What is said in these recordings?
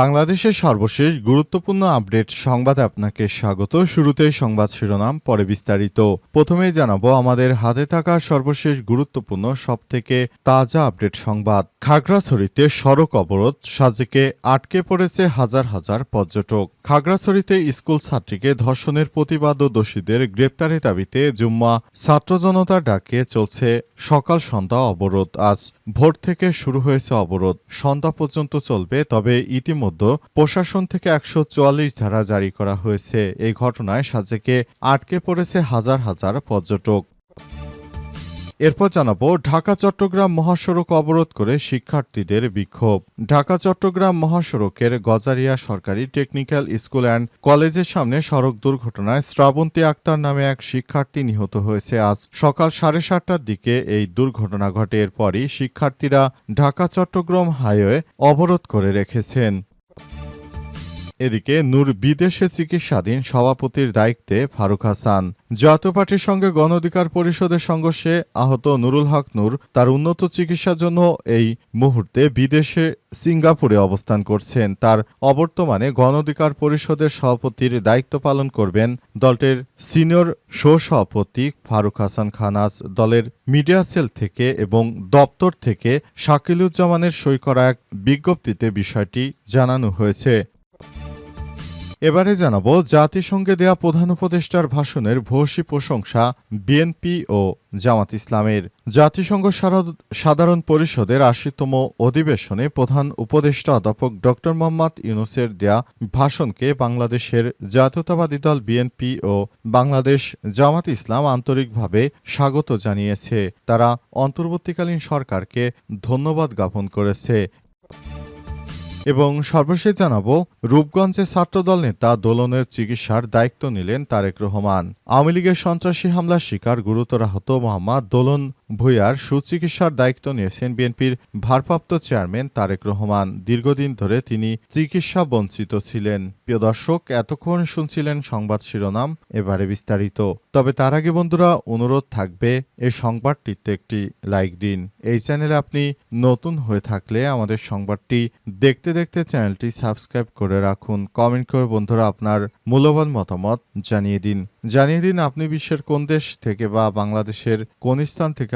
বাংলাদেশের সর্বশেষ গুরুত্বপূর্ণ আপডেট সংবাদে আপনাকে স্বাগত। শুরুতেই সংবাদ শিরোনাম, পরে বিস্তারিত। প্রথমেই জানাব, আমাদের হাতে থাকা সর্বশেষ গুরুত্বপূর্ণ, সবথেকে তাজা আপডেট সংবাদ। খাগড়াছড়িতে সড়ক অবরোধ, সাজেকে আটকে পড়েছে হাজার হাজার পর্যটক। খাগড়াছড়িতে স্কুল ছাত্রীকে ধর্ষণের প্রতিবাদ ও দোষীদের গ্রেপ্তারের দাবিতে জুম্মা ছাত্র জনতার ডাকে চলছে সকাল সন্ধ্যা অবরোধ। আজ ভোর থেকে শুরু হয়েছে অবরোধ। সন্ধ্যা পর্যন্ত চলবে, তবে ইতিমধ্যে প্রশাসন থেকে একশো চুয়াল্লিশ ধারা জারি করা হয়েছে। এই ঘটনায় সাজেকে আটকে পড়েছে হাজার হাজার পর্যটক। এরপর জানাব, ঢাকা চট্টগ্রাম মহাসড়ক অবরোধ করে শিক্ষার্থীদের বিক্ষোভ। ঢাকা চট্টগ্রাম মহাসড়কের গজারিয়া সরকারি টেকনিক্যাল স্কুল অ্যান্ড কলেজের সামনে সড়ক দুর্ঘটনায় শ্রাবন্তী আক্তার নামে এক শিক্ষার্থী নিহত হয়েছে। আজ সকাল সাড়ে সাতটার দিকে এই দুর্ঘটনা ঘটে। এরপরই শিক্ষার্থীরা ঢাকা চট্টগ্রাম হাইওয়ে অবরোধ করে রেখেছেন। এদিকে নূর বিদেশে চিকিৎসাধীন সভাপতির দায়িত্বে ফারুক হাসান। জাতীয় পার্টির সঙ্গে গণ অধিকার পরিষদের সংঘর্ষে আহত নুরুল হক নূর তার উন্নত চিকিৎসার জন্য এই মুহূর্তে বিদেশে সিঙ্গাপুরে অবস্থান করছেন। তার অবর্তমানে গণ অধিকার পরিষদের সভাপতির দায়িত্ব পালন করবেন দলটির সিনিয়র সহসভাপতি ফারুক হাসান খানাজ দলের মিডিয়া সেল থেকে এবং দপ্তর থেকে শাকিলুজ্জামানের সই করা এক বিজ্ঞপ্তিতে বিষয়টি জানানো হয়েছে। এবারে জানাব, জাতিসংঘে দেয়া প্রধান উপদেষ্টার ভাষণের ভূয়সী প্রশংসা বিএনপি ও জামাত ইসলামের। জাতিসংঘ সাধারণ পরিষদের আশিতম অধিবেশনে প্রধান উপদেষ্টা অধ্যাপক ড. মোহাম্মদ ইউনুসের দেয়া ভাষণকে বাংলাদেশের জাতীয়তাবাদী দল বিএনপি ও বাংলাদেশ জামাত ইসলাম আন্তরিকভাবে স্বাগত জানিয়েছে। তারা অন্তর্বর্তীকালীন সরকারকে ধন্যবাদ জ্ঞাপন করেছে। এবং সর্বশেষ জানাব, রূপগঞ্জে ছাত্রদল নেতা দোলনের চিকিৎসার দায়িত্ব নিলেন তারেক রহমান। আওয়ামী লীগের সন্ত্রাসী হামলার শিকার গুরুতর আহত মোহাম্মদ দোলন ভূঁইয়ার সুচিকিৎসার দায়িত্ব নিয়েছেন বিএনপির ভারপ্রাপ্ত চেয়ারম্যান তারেক রহমান। দীর্ঘদিন ধরে তিনি চিকিৎসা বঞ্চিত ছিলেন। প্রিয় দর্শক, এতক্ষণ শুনছিলেন সংবাদ শিরোনাম, এবারে বিস্তারিত। তবে তার আগে বন্ধুরা, অনুরোধ থাকবে এই সংবাদটিতে একটি লাইক দিন। এই চ্যানেলে আপনি নতুন হয়ে থাকলে আমাদের সংবাদটি দেখতে দেখতে চ্যানেলটি সাবস্ক্রাইব করে রাখুন। কমেন্ট করে বন্ধুরা আপনার মূল্যবান মতামত জানিয়ে দিন। জানিয়ে দিন আপনি বিশ্বের কোন দেশ থেকে বা বাংলাদেশের কোন স্থান থেকে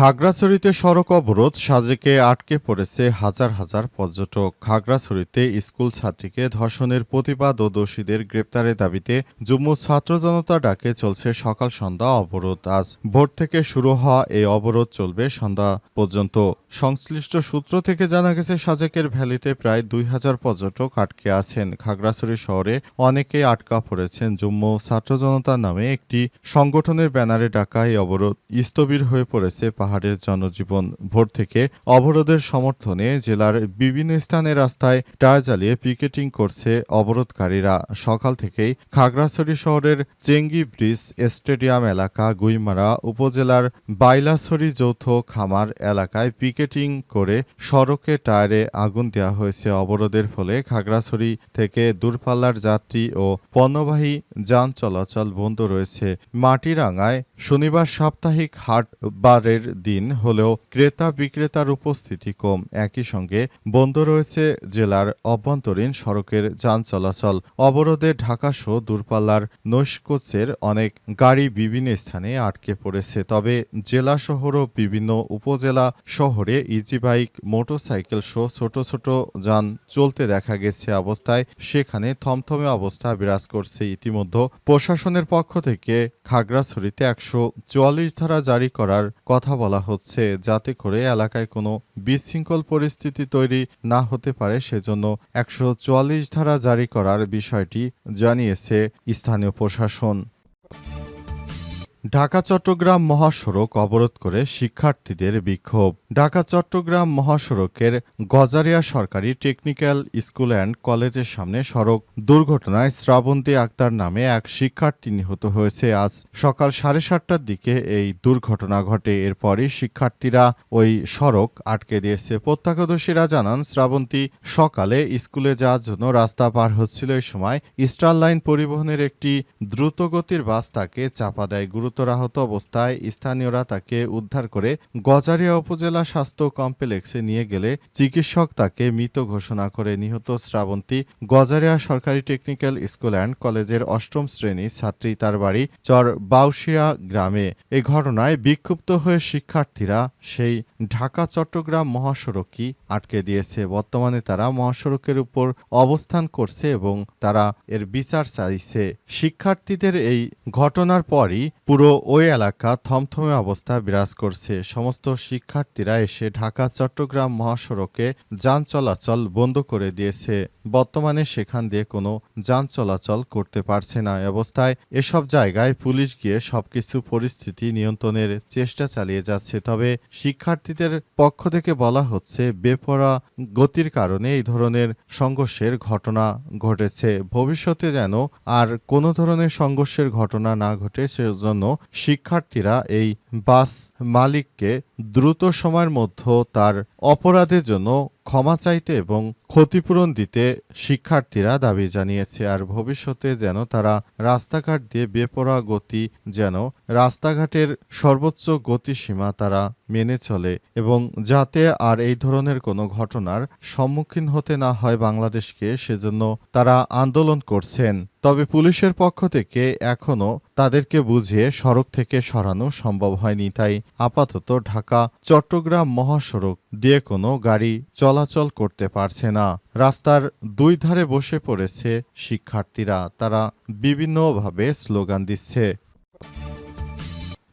খাগড়াছড়িতে সড়ক অবরোধ সাজেকে আটকে পড়েছে হাজার হাজার পর্যটক। খাগড়াছড়িতে স্কুল ছাত্রীকে ধর্ষণের প্রতিবাদ ও দোষীদের গ্রেপ্তারের দাবিতে জম্মু ছাত্র জনতা ডাকে চলছে সকাল সন্ধ্যা অবরোধ। আজ ভোর থেকে শুরু হওয়া এই অবরোধ চলবে সন্ধ্যা পর্যন্ত। সংশ্লিষ্ট সূত্র থেকে জানা গেছে, সাজেকের ভ্যালিতে প্রায় দুই হাজার পর্যটক আটকে আছেন। খাগড়াছড়ি শহরে অনেকেই আটকা পড়েছেন। জম্মু ছাত্র জনতা নামে একটি সংগঠনের ব্যানারে ডাকা এই অবরোধ স্থবির হয়ে পড়েছে পাহাড়ের জনজীবন ভোর থেকে অবরোধের সমর্থনে জেলার বিভিন্ন স্থানে রাস্তায় টায়ার জ্বালিয়ে পিকেটিং করছে অবরোধকারীরা। সকাল থেকেই খাগড়াছড়ি শহরের চেঙ্গি ব্রিজ স্টেডিয়াম এলাকা গুইমারা উপজেলার বাইলাছড়ি যৌথ খামার এলাকায় পিকেটিং করে সড়কে টায়ারে আগুন দেওয়া হয়েছে অবরোধের ফলে খাগড়াছড়ি থেকে দূরপাল্লার যাত্রী ও পণ্যবাহী যান চলাচল বন্ধ রয়েছে। মাটিরাঙ্গায় শনিবার সাপ্তাহিক হাট বারের দিন হলেও ক্রেতা বিক্রেতার উপস্থিতি কম। একই সঙ্গে বন্ধ রয়েছে জেলার অভ্যন্তরীণ সড়কের যান চলাচল। অবরোধে ঢাকা সহ দূরপাল্লার নৈশকোচের অনেক গাড়ি বিভিন্ন স্থানে আটকে পড়েছে। তবে জেলা শহর ও বিভিন্ন উপজেলা শহরে ইজি বাইক মোটরসাইকেল সহ ছোট ছোট যান চলতে দেখা গেছে অবস্থায়। সেখানে থমথমে অবস্থা বিরাজ করছে ইতিমধ্যে। প্রশাসনের পক্ষ থেকে খাগড়াছড়িতে একশো চুয়াল্লিশ ধারা জারি করার কথা বলা হচ্ছে যাতে করে এলাকায় কোনো বিশৃঙ্খল পরিস্থিতি তৈরি না হতে পারে সেজন্য একশো চুয়াল্লিশ ধারা জারি করার বিষয়টি জানিয়েছে স্থানীয় প্রশাসন। ঢাকা চট্টগ্রাম মহাসড়ক অবরোধ করে শিক্ষার্থীদের বিক্ষোভ। ঢাকা চট্টগ্রাম মহাসড়কের গজারিয়া সরকারি টেকনিক্যাল স্কুল অ্যান্ড কলেজের সামনে সড়ক দুর্ঘটনায় শ্রাবন্তী আক্তার নামে এক শিক্ষার্থী নিহত হয়েছে। আজ সকাল সাড়ে সাতটার দিকে এই দুর্ঘটনা ঘটে। এরপরই শিক্ষার্থীরা ওই সড়ক আটকে দিয়েছে। প্রত্যক্ষদর্শীরা জানান, শ্রাবন্তী সকালে স্কুলে যাওয়ার জন্য রাস্তা পার হচ্ছিল। এই সময় স্টার লাইন পরিবহনের একটি দ্রুতগতির বাস তাকে চাপা দেয়। গুরুতর আহত অবস্থায় স্থানীয়রা তাকে উদ্ধার করে গজারিয়া উপজেলা স্বাস্থ্য কমপ্লেক্সে নিয়ে গেলে চিকিৎসক তাকে মৃত ঘোষণা করে। নিহত শ্রাবন্তী গজারিয়া সরকারি টেকনিক্যাল স্কুল অ্যান্ড কলেজের অষ্টম শ্রেণির ছাত্রী তার বাড়ি চর বাউশিয়া গ্রামে। এই ঘটনায় বিক্ষুব্ধ হয়ে শিক্ষার্থীরা সেই ঢাকা চট্টগ্রাম মহাসড়কই আটকে দিয়েছে। বর্তমানে তারা মহাসড়কের উপর অবস্থান করছে এবং তারা এর বিচার চাইছে। শিক্ষার্থীদের এই ঘটনার পরই পুরো ওই এলাকা থমথমে অবস্থা বিরাজ করছে। সমস্ত শিক্ষার্থীরা এসে ঢাকা চট্টগ্রাম মহাসড়কে যান চলাচল বন্ধ করে দিয়েছে। বর্তমানে সেখান দিয়ে কোনো যান চলাচল করতে পারছে না অবস্থায়। এসব জায়গায় পুলিশ গিয়ে সবকিছু পরিস্থিতি নিয়ন্ত্রণের চেষ্টা চালিয়ে যাচ্ছে। তবে শিক্ষার্থীদের পক্ষ থেকে বলা হচ্ছে বেপরা গতির কারণে এই ধরনের সংঘর্ষের ঘটনা ঘটেছে। ভবিষ্যতে যেন আর কোনো ধরনের সংঘর্ষের ঘটনা না ঘটে, সেজন্য শিক্ষার্থীরা এই বাস মালিককে দ্রুত সময়ের মধ্যে তার অপরাধের জন্য ক্ষমা চাইতে এবং ক্ষতিপূরণ দিতে শিক্ষার্থীরা দাবি জানিয়েছে, আর ভবিষ্যতে যেন তারা রাস্তাঘাট দিয়ে বেপরা গতি, যেন রাস্তাঘাটের সর্বোচ্চ গতিসীমা তারা মেনে চলে এবং যাতে আর এই ধরনের কোনো ঘটনার সম্মুখীন হতে না হয় বাংলাদেশকে, সেজন্য তারা আন্দোলন করছেন। তবে পুলিশের পক্ষ থেকে এখনও তাদেরকে বুঝিয়ে সড়ক থেকে সরানো সম্ভব হয়নি। তাই আপাতত ঢাকা, চট্টগ্রাম মহাসড়ক দিয়ে কোনো গাড়ি চলাচল করতে পারছে না। রাস্তার দুই ধারে বসে পড়েছে শিক্ষার্থীরা। তারা বিভিন্নভাবে স্লোগান দিচ্ছে।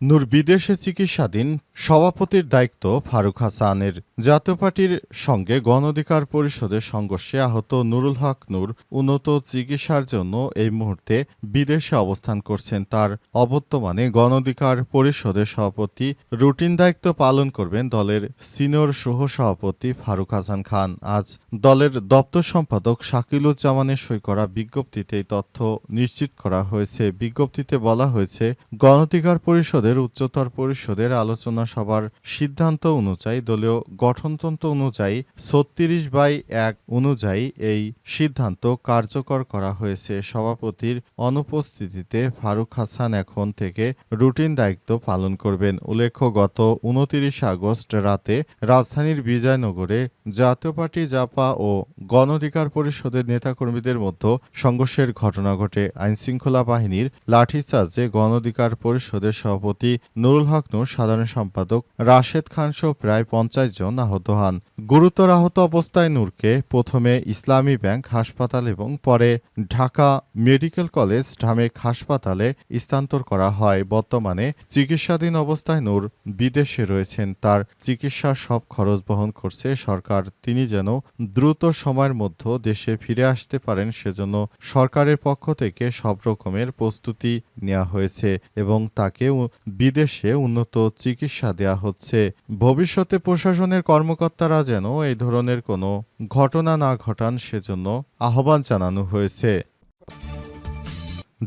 নূর বিদেশে চিকিৎসাধীন সভাপতির দায়িত্ব ফারুক হাসানের। জাতীয় পার্টির সঙ্গে গণ অধিকার পরিষদের সংঘর্ষে আহত নুরুল হক নূর উন্নত চিকিৎসার জন্য এই মুহূর্তে বিদেশে অবস্থান করছেন তার। অবর্তমানে গণ অধিকার পরিষদের সভাপতি রুটিন দায়িত্ব পালন করবেন দলের সিনিয়র সহ সভাপতি ফারুক হাসান খান। আজ দলের দপ্তর সম্পাদক শাকিলুজ্জামানের সই করা বিজ্ঞপ্তিতে এই তথ্য নিশ্চিত করা হয়েছে। বিজ্ঞপ্তিতে বলা হয়েছে গণ অধিকার পরিষদের উচ্চতর পরিষদের আলোচনা সভার সিদ্ধান্ত অনুযায়ী, দলীয় গঠনতন্ত্র অনুযায়ী, ছত্রিশ বাই এক অনুযায়ী এই সিদ্ধান্ত কার্যকর করা হয়েছে। সভাপতির অনুপস্থিতিতে ফারুক হাসান এখন থেকে রুটিন দায়িত্ব পালন করবেন। উল্লেখ্য, গত উনতিরিশ আগস্ট রাতে রাজধানীর বিজয়নগরে জাতীয় পার্টি জাপা ও গণ অধিকার পরিষদের নেতাকর্মীদের মধ্যে সংঘর্ষের ঘটনা ঘটে। আইনশৃঙ্খলা বাহিনীর লাঠিচার্জে গণ অধিকার পরিষদের সভাপতি নুরুল হক নূর সাধারণ সম্পাদক রাশেদ খান সহ প্রায় পঞ্চাশ জন আহত হন। গুরুতর আহত অবস্থায় নূরকে প্রথমে ইসলামী ব্যাংক হাসপাতাল এবং পরে ঢাকা মেডিকেল কলেজ ঢামেক হাসপাতালে স্থানান্তর করা হয়। বর্তমানে চিকিৎসাধীন অবস্থায় নূর বিদেশে রয়েছেন। তার চিকিৎসার সব খরচ বহন করছে সরকার। তিনি যেন দ্রুত সময়ের মধ্যে দেশে ফিরে আসতে পারেন, সেজন্য সরকারের পক্ষ থেকে সব রকমের প্রস্তুতি নেওয়া হয়েছে এবং তাকে বিদেশে উন্নত চিকিৎসা দেওয়া হচ্ছে। ভবিষ্যতে প্রশাসনের কর্মকর্তারা যেন এই ধরনের কোনো ঘটনা না ঘটান সেজন্য আহ্বান জানানো হয়েছে।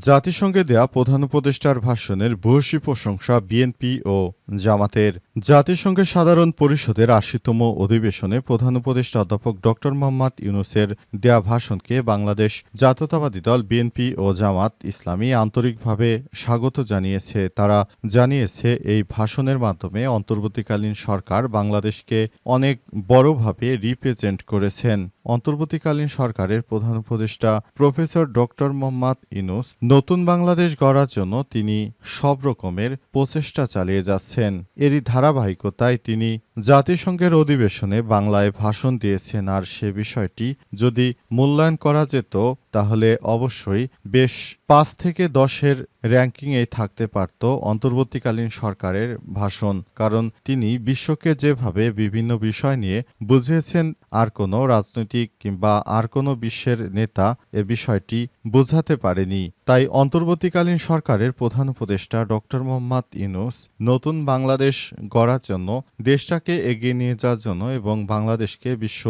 জাতিসংঘে দেয়া প্রধান উপদেষ্টার ভাষণের ভূয়সী প্রশংসা বিএনপি ও জামাতের জাতিসংঘের সাধারণ পরিষদের আশিতম অধিবেশনে প্রধান উপদেষ্টা অধ্যাপক ড মোহাম্মদ ইউনুসের দেয়া ভাষণকে বাংলাদেশ জাতীয়তাবাদী দল, বিএনপি ও জামাত ইসলামী আন্তরিকভাবে স্বাগত জানিয়েছে। তারা জানিয়েছে, এই ভাষণের মাধ্যমে অন্তর্বর্তীকালীন সরকার বাংলাদেশকে অনেক বড়ভাবে রিপ্রেজেন্ট করেছেন। অন্তর্বর্তীকালীন সরকারের প্রধান উপদেষ্টা প্রফেসর ডক্টর মোহাম্মদ ইনুস নতুন বাংলাদেশ গড়ার জন্য তিনি সব রকমের প্রচেষ্টা চালিয়ে যাচ্ছেন এরই ধারাবাহিকতায় তিনি জাতিসংঘের অধিবেশনে বাংলায় ভাষণ দিয়েছেন। আর সে বিষয়টি যদি মূল্যায়ন করা যেত তাহলে অবশ্যই বেশ পাঁচ থেকে দশের র্যাঙ্কিংয়ে থাকতে পারত অন্তর্বর্তীকালীন সরকারের ভাষণ। কারণ তিনি বিশ্বকে যেভাবে বিভিন্ন বিষয় নিয়ে বুঝিয়েছেন, আর কোনো রাজনৈতিক কিংবা আর কোনো বিশ্বের নেতা এ বিষয়টি বোঝাতে পারেনি। তাই অন্তর্বর্তীকালীন সরকারের প্রধান উপদেষ্টা ডক্টর মোহাম্মদ ইউনুস নতুন বাংলাদেশ গড়ার জন্য, দেশটাকে এগিয়ে নিয়ে যাওয়ার জন্য এবং বাংলাদেশকে বিশ্ব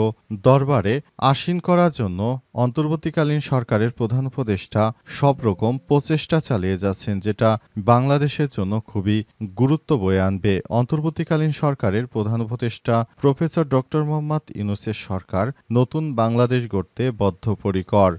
দরবারে আসীন করার জন্য অন্তর্বর্তীকালীন সরকারের প্রধান উপদেষ্টা সব রকম প্রচেষ্টা চালিয়ে যাচ্ছেন, যেটা বাংলাদেশের জন্য খুবই গুরুত্ব বয়ে আনবে। অন্তর্বর্তীকালীন সরকারের প্রধান উপদেষ্টা প্রফেসর ডক্টর মোহাম্মদ ইউনুসের সরকার নতুন বাংলাদেশ গড়তে বদ্ধপরিকর।